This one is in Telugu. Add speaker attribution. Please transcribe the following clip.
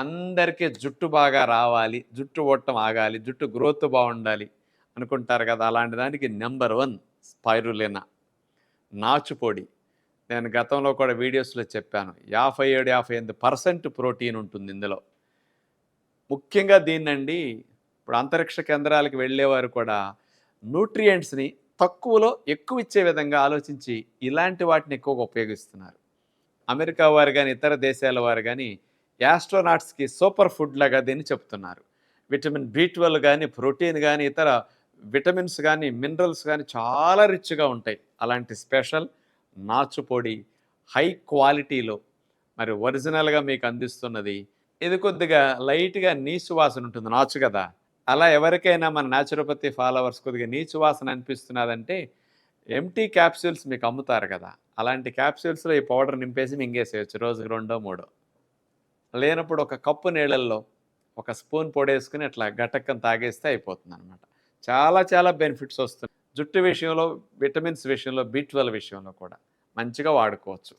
Speaker 1: అందరికీ జుట్టు బాగా రావాలి జుట్టు ఓట్టం ఆగాలి జుట్టు గ్రోత్ బాగుండాలి అనుకుంటారు కదా అలాంటి దానికి నెంబర్ వన్ స్పైరులినా నాచుపొడి నేను గతంలో కూడా వీడియోస్లో చెప్పాను యాభై ఏడు యాభై ఎనిమిది పర్సెంట్ ప్రోటీన్ ఉంటుంది ఇందులో. ముఖ్యంగా దీన్నండి ఇప్పుడు అంతరిక్ష కేంద్రాలకు వెళ్ళేవారు కూడా న్యూట్రియంట్స్ని తక్కువలో ఎక్కువ ఇచ్చే విధంగా ఆలోచించి ఇలాంటి వాటిని ఎక్కువగా ఉపయోగిస్తున్నారు. అమెరికా వారు కానీ ఇతర దేశాల వారు కానీ యాస్ట్రోనాట్స్కి సూపర్ ఫుడ్ లాగా దీన్ని చెప్తున్నారు. విటమిన్ బి ట్వెల్వ్ కానీ ప్రోటీన్ కానీ ఇతర విటమిన్స్ కానీ మినరల్స్ కానీ చాలా రిచ్గా ఉంటాయి. అలాంటి స్పెషల్ నాచు పొడి హై క్వాలిటీలో మరి ఒరిజినల్గా మీకు అందిస్తున్నది. ఇది కొద్దిగా లైట్గా నీచు వాసన ఉంటుంది. నాచు కదా. అలా ఎవరికైనా మన న్యాచురోపతి ఫాలోవర్స్ కొద్దిగా నీచు వాసన అనిపిస్తున్నదంటే ఎంటీ క్యాప్సూల్స్ మీకు అమ్ముతారు కదా. అలాంటి క్యాప్సూల్స్లో ఈ పౌడర్ నింపేసి మింగేసేయచ్చు. రోజుకి రెండో మూడో. లేనప్పుడు ఒక కప్పు నీళ్ళల్లో ఒక స్పూన్ పొడేసుకుని అట్లా గటక్కం తాగేస్తే అయిపోతుంది అనమాట చాలా చాలా బెనిఫిట్స్ వస్తుంది జుట్టు విషయంలో విటమిన్స్ విషయంలో బి ట్వెల్వ్ విషయంలో కూడా మంచిగా వాడుకోవచ్చు.